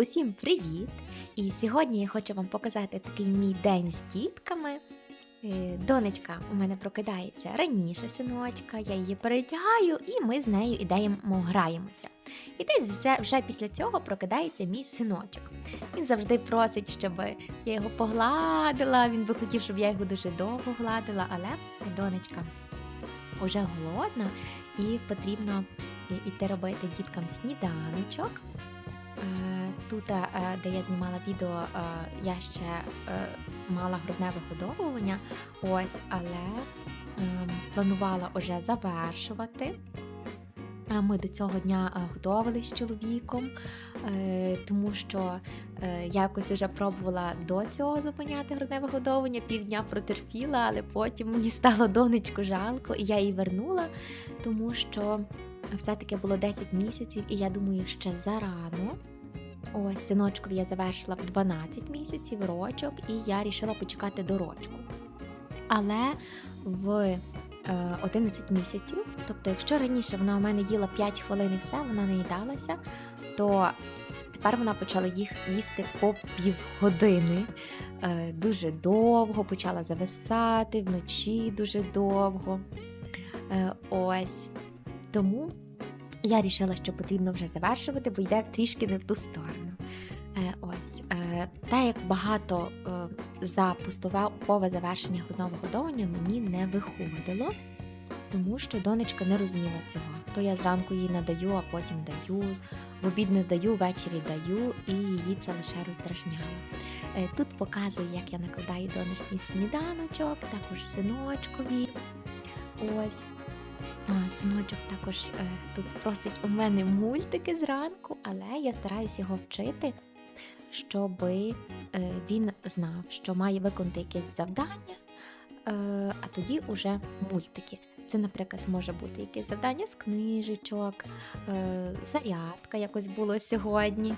Усім привіт! І сьогодні я хочу вам показати такий мій день з дітками. Е, Донечка у мене прокидається раніше, синочка, я її перетягаю, і ми з нею ідемо граємося. І десь вже, вже після цього прокидається мій синочок. Він завжди просить, щоб я його погладила. Він би хотів, щоб я його дуже довго гладила, але донечка вже голодна і потрібно іти робити діткам сніданочок. Е, Тут, е, де я знімала відео, е, я ще е, мала грудне вигодовування, ось, але планувала вже завершувати. Ми до цього дня е, готувалися з чоловіком, е, тому що е, якось вже пробувала до цього зупиняти грудне вигодовування, півдня протерпіла, але потім мені стало донечку жалко, і я її вернула, тому що все-таки було 10 місяців, і я думаю, ще зарано. Ось синочкові я завершила в 12 місяців рочок, і я рішила почекати до рочку. Але в е, 11 місяців, тобто, якщо раніше вона у мене їла 5 хвилин і все, вона не їдалася, то тепер вона почала їх їсти по півгодини. Е, дуже довго, почала зависати вночі дуже довго. Е, ось. Тому я вирішила, що потрібно вже завершувати, бо йде трішки не в ту сторону. Е, ось. Е, та як багато е, за поступове завершення грудного годовання мені не виходило, тому що донечка не розуміла цього. То я зранку їй надаю, а потім даю, в обід не даю, ввечері даю, і її це лише роздражняло. Е, Тут показую, як я накладаю донечний сніданочок, також синочкові. Ось. Синочок також е, тут просить у мене мультики зранку, але я стараюся його вчити, щоб е, він знав, що має виконати якесь завдання, е, а тоді уже мультики. Це, наприклад, може бути якесь завдання з книжечок, зарядка якось було сьогодні.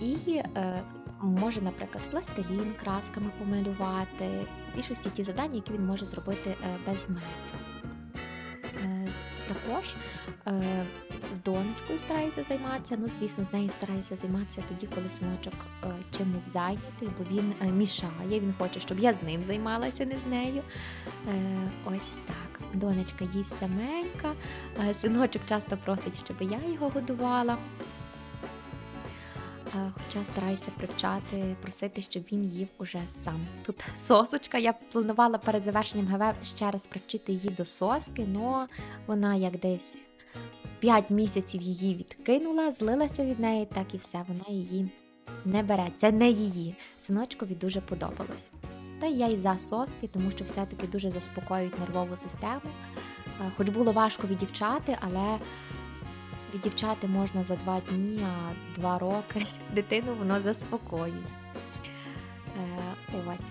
І може, наприклад, пластилін красками помалювати, і щось ті завдання, які він може зробити без мене. Також е, з донечкою стараюся займатися. Ну, звісно, з нею стараюся займатися тоді, коли синочок е, чимось зайнятий, бо він е, мішає, він хоче, щоб я з ним займалася, не з нею. Ось так. Донечка їсть саменька, синочок часто просить, щоб я його годувала. Е, Хоча стараюся привчати, просити, щоб він їв уже сам. Тут сосочка. Я планувала перед завершенням ГВ ще раз привчити її до соски, але вона як десь 5 місяців її відкинула, злилася від неї, так і все, вона її не бере. Це не її. Синочкові дуже подобалось. Та я і за соски, тому що все-таки дуже заспокоюють нервову систему. Е, Хоч було важко відівчати, але відівчати можна за два дні, а два роки дитину воно заспокоює. Е, ось.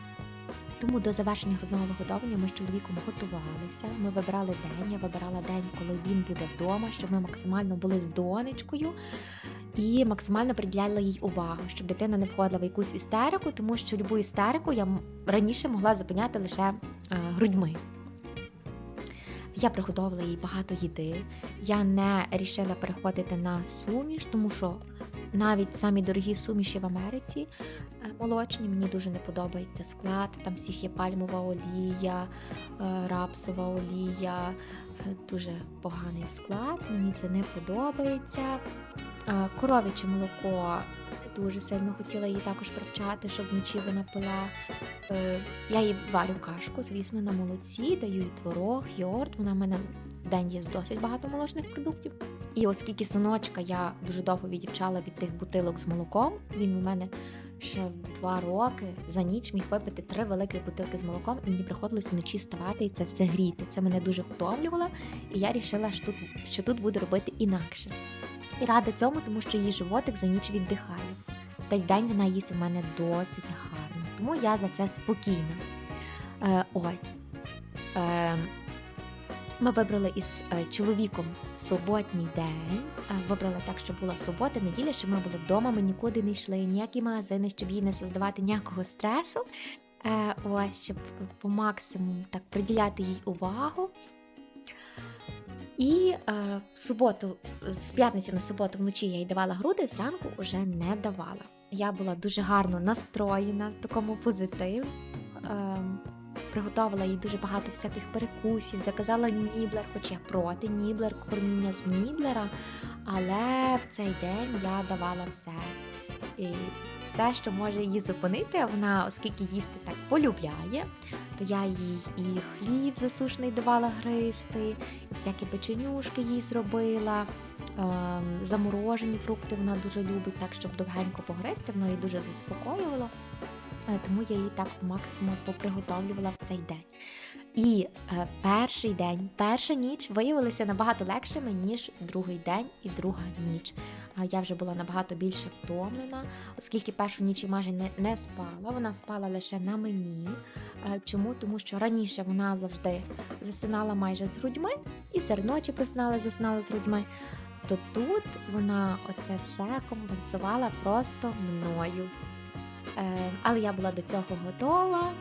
Тому до завершення грудного вигодовування ми з чоловіком готувалися. Ми вибирали день. Я вибирала день, коли він буде вдома, щоб ми максимально були з донечкою і максимально приділяли їй увагу, щоб дитина не входила в якусь істерику, тому що любу істерику я раніше могла зупиняти лише е, грудьми. Я приготувала їй багато їди. Я не рішила переходити на суміш, тому що навіть самі дорогі суміші в Америці е, молочні, мені дуже не подобається склад. Там всіх є пальмова олія, е, рапсова олія, е, дуже поганий склад. Мені це не подобається. Коров'яче молоко дуже сильно хотіла її також привчати, щоб вночі вона пила. Я їй варю кашку, звісно, на молоці, даю їй творог, йогурт. Вона в мене день є досить багато молочних продуктів. І оскільки синочка я дуже довго відівчала від тих бутилок з молоком, він у мене ще два роки за ніч міг випити три великі бутилки з молоком, і мені приходилось вночі ставати і це все гріти. Це мене дуже втомлювало, і я вирішила, що тут, що тут буду робити інакше. І рада цьому, тому що її животик за ніч віддихає. Та й день вона їсть у мене досить гарно. Тому я за це спокійна. Е, ось. Е, ми вибрали із е, чоловіком суботній день. Е, Вибрали так, щоб була субота, неділя, щоб ми були вдома, ми нікуди не йшли, ніякі магазини, щоб їй не создавати ніякого стресу. Е, Ось, щоб по максимуму так приділяти їй увагу. І е, в суботу, з п'ятниці на суботу вночі я їй давала груди, зранку вже не давала. Я була дуже гарно настроєна в такому позитиві. Е, приготувала їй дуже багато всяких перекусів, заказала ніблер, хоч я проти ніблер, корміння з ніблера. Але в цей день я давала все. І все, що може її зупинити, вона, оскільки їсти так полюбляє, то я їй і хліб засушений давала гристи, і всякі печенюшки їй зробила. ем, Заморожені фрукти вона дуже любить, так щоб довгенько погризти, воно її дуже заспокоювало. Е, Тому я її так по максимуму поприготовлювала в цей день. І е, перший день, перша ніч виявилися набагато легшими, ніж другий день і друга ніч. А я вже була набагато більше втомлена, оскільки першу ніч я майже не, не спала. Вона спала лише на мені. Е, Чому? Тому що раніше вона завжди засинала майже з грудьми, і серед ночі просинала, засинала з грудьми. То тут вона оце все компенсувала просто мною. Е, але я була до цього готова.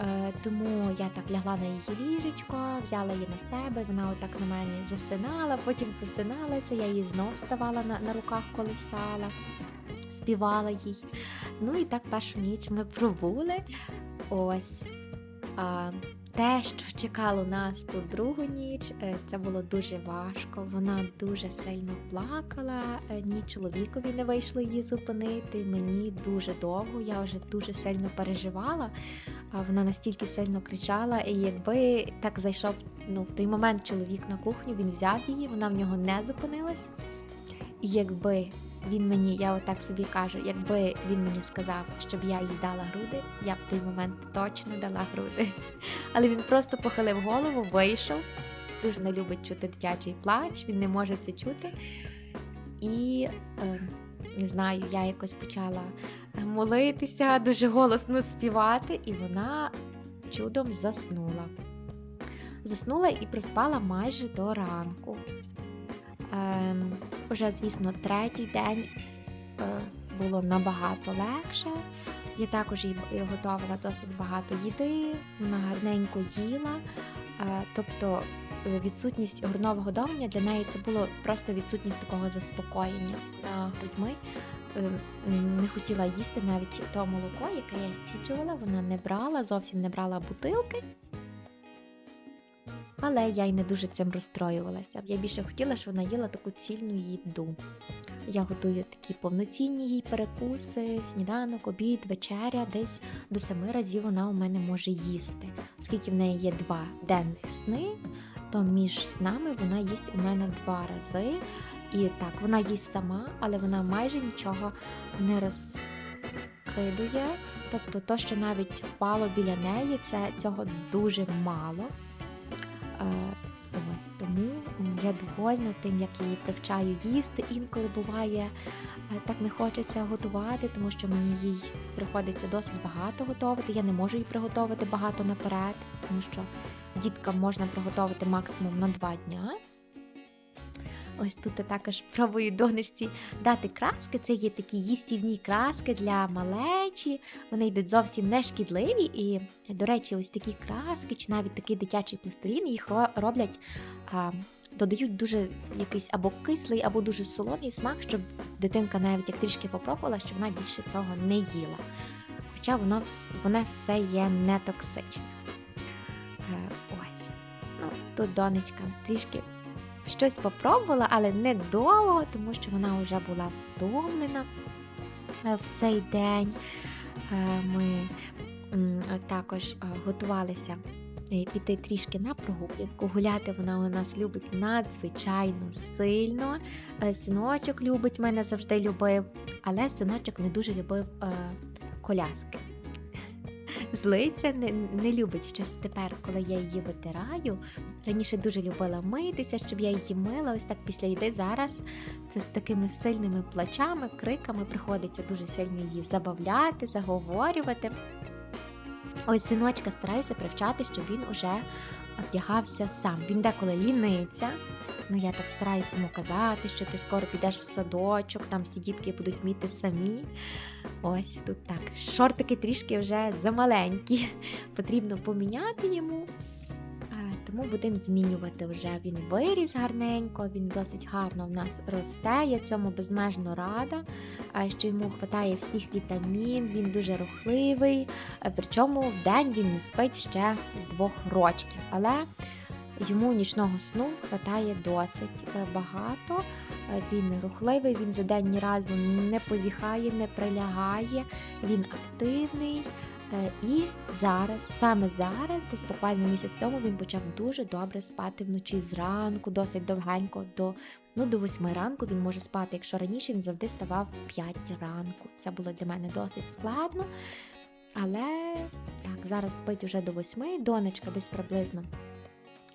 Е, Тому я так лягла на її ліжечко, взяла її на себе, вона отак на мене засинала, потім просиналася, я її знов вставала на, на руках, колисала, співала їй. Ну і так першу ніч ми пробули. Ось. Те, що чекало нас ту другу ніч, е, це було дуже важко. Вона дуже сильно плакала, е, ні чоловікові не вийшло її зупинити. Мені дуже довго, я вже дуже сильно переживала. Вона настільки сильно кричала, і якби так зайшов ну, в той момент чоловік на кухню, він взяв її, вона в нього не зупинилась. І якби він мені, я отак собі кажу, якби він мені сказав, щоб я їй дала груди, я б в той момент точно дала груди. Але він просто похилив голову, вийшов. Дуже не любить чути дитячий плач, він не може це чути. І е, не знаю, я якось почала молитися, дуже голосно співати, і вона чудом заснула. Заснула і проспала майже до ранку. Ем, уже, звісно, третій день е, було набагато легше. Я також їй готувала досить багато їди, вона гарненько їла. Е, тобто е, відсутність грудного годовання для неї це було просто відсутність такого заспокоєння грудьми. Не хотіла їсти навіть то молоко, яке я стіджувала, вона не брала, зовсім не брала бутилки. Але я й не дуже цим розстроювалася. Я більше хотіла, щоб вона їла таку цільну їду. Я готую такі повноцінні їй перекуси, сніданок, обід, вечеря. Десь до семи разів вона у мене може їсти. Оскільки в неї є два денних сни, то між снами вона їсть у мене два рази. І так, вона їсть сама, але вона майже нічого не розкидує. Тобто, то, що навіть впало біля неї, це цього дуже мало. Е, Ось тому я довольна тим, як її привчаю їсти. Інколи буває е, так не хочеться готувати, тому що мені їй приходиться досить багато готувати. Я не можу їй приготувати багато наперед, тому що діткам можна приготувати максимум на два дня. Ось тут я також пробую донечці дати краски. Це є такі їстівні краски для малечі. Вони йдуть зовсім не шкідливі. І, до речі, ось такі краски, чи навіть такий дитячий пластилін, їх роблять, а, додають дуже якийсь або кислий, або дуже солоний смак, щоб дитинка навіть як трішки попробувала, щоб вона більше цього не їла. Хоча воно, воно все є не токсичне. Е, Ось. Ну, тут донечка трішки щось попробувала, але недовго, тому що вона вже була втомлена е, в цей день. Е, Ми також е, готувалися піти трішки на прогулянку. Гуляти вона у нас любить надзвичайно сильно. Синочок любить, мене завжди любив, але синочок не дуже любив коляски. Злиться, не, не любить щось тепер, коли я її витираю. Раніше дуже любила митися, щоб я її мила. Ось так після їди зараз це з такими сильними плачами, криками приходиться дуже сильно її забавляти, заговорювати. Ось синочка стараюся привчати, щоб він уже вдягався сам. Він деколи ліниться. Ну, я так стараюся йому казати, що ти скоро підеш в садочок, там всі дітки будуть вміти самі. Ось тут так. Шортики трішки вже замаленькі. Потрібно поміняти йому. Тому будемо змінювати вже. Він виріс гарненько, він досить гарно в нас росте. Я цьому безмежно рада. Що йому вистачає всіх вітамін, він дуже рухливий. Причому в день він не спить ще з двох рочків. Але йому нічного сну вистачає досить е, багато. Е, Він рухливий, він за день ні разу не позіхає, не прилягає, він активний. Е, І зараз, саме зараз, десь буквально місяць тому, він почав дуже добре спати вночі зранку, досить довгенько, до, ну, до 8 ранку він може спати. Якщо раніше він завжди ставав 5 ранку. Це було для мене досить складно. Але так, зараз спить уже до 8, донечка десь приблизно.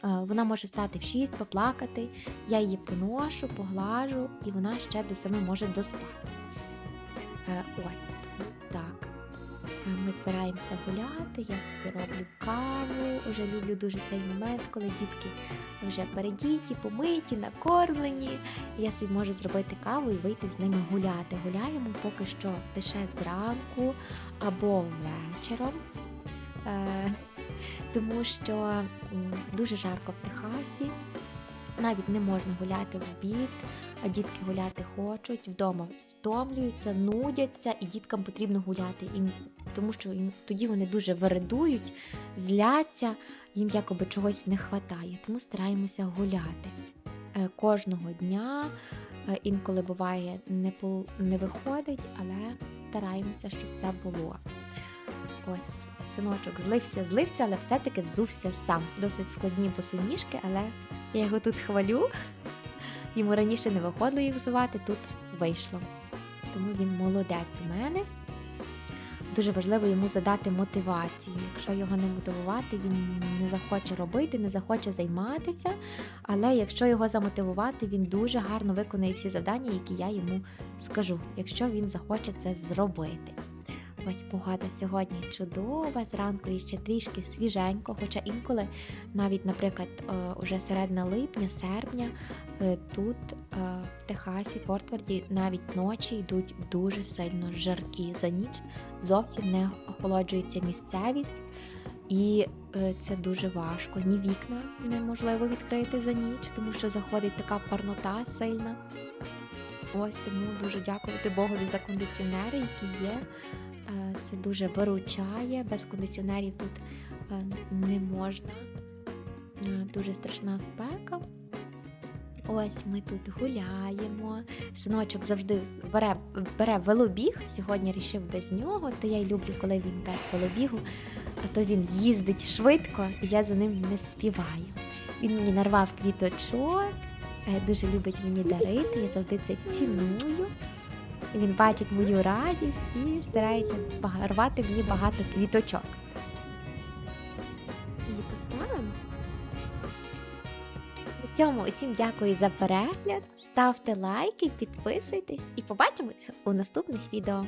Е, Вона може стати в 6, поплакати. Я її поношу, поглажу, і вона ще до 7 може доспати. Е, Ось так. Е, Ми збираємося гуляти, я собі роблю каву. Уже люблю дуже цей момент, коли дітки вже передіті, помиті, накормлені. Я собі можу зробити каву і вийти з ними гуляти. Гуляємо поки що лише зранку або вечором. Тому що дуже жарко в Техасі. Навіть не можна гуляти в обід, а дітки гуляти хочуть, вдома стомлюються, нудяться, і діткам потрібно гуляти. І, тому що тоді вони дуже вередують, зляться, їм якоби чогось не вистачає. Тому стараємося гуляти Е, кожного дня. Е, Інколи буває не виходить, але стараємося, щоб це було. Ось синочок злився, злився, але все-таки взувся сам. Досить складні босоніжки, але я його тут хвалю. Йому раніше не виходило їх взувати, тут вийшло. Тому він молодець у мене. Дуже важливо йому задати мотивацію. Якщо його не мотивувати, він не захоче робити, не захоче займатися. Але якщо його замотивувати, він дуже гарно виконає всі завдання, які я йому скажу, якщо він захоче це зробити. Ось погода сьогодні чудова, зранку і ще трішки свіженько, хоча інколи, навіть, наприклад, е, уже середина липня, серпня, е, тут е, в Техасі, Фортварді, навіть ночі йдуть дуже сильно жаркі. За ніч зовсім не охолоджується місцевість, і це дуже важко. Ні вікна неможливо відкрити за ніч, тому що заходить така парнота сильна. Ось тому дуже дякувати Богові за кондиціонери, які є. Це дуже виручає. Без кондиціонерів тут е, не можна. Е, Дуже страшна спека. Ось ми тут гуляємо. Синочок завжди бере, бере велобіг. Сьогодні рішив без нього, то я й люблю, коли він без велобігу, а то він їздить швидко, і я за ним не вспіваю. Він мені нарвав квіточок, е, дуже любить мені дарити, я завжди це ціную. Він бачить мою радість і старається рвати мені багато квіточок. Її поставимо. На цьому усім дякую за перегляд. Ставте лайки, підписуйтесь і побачимось у наступних відео.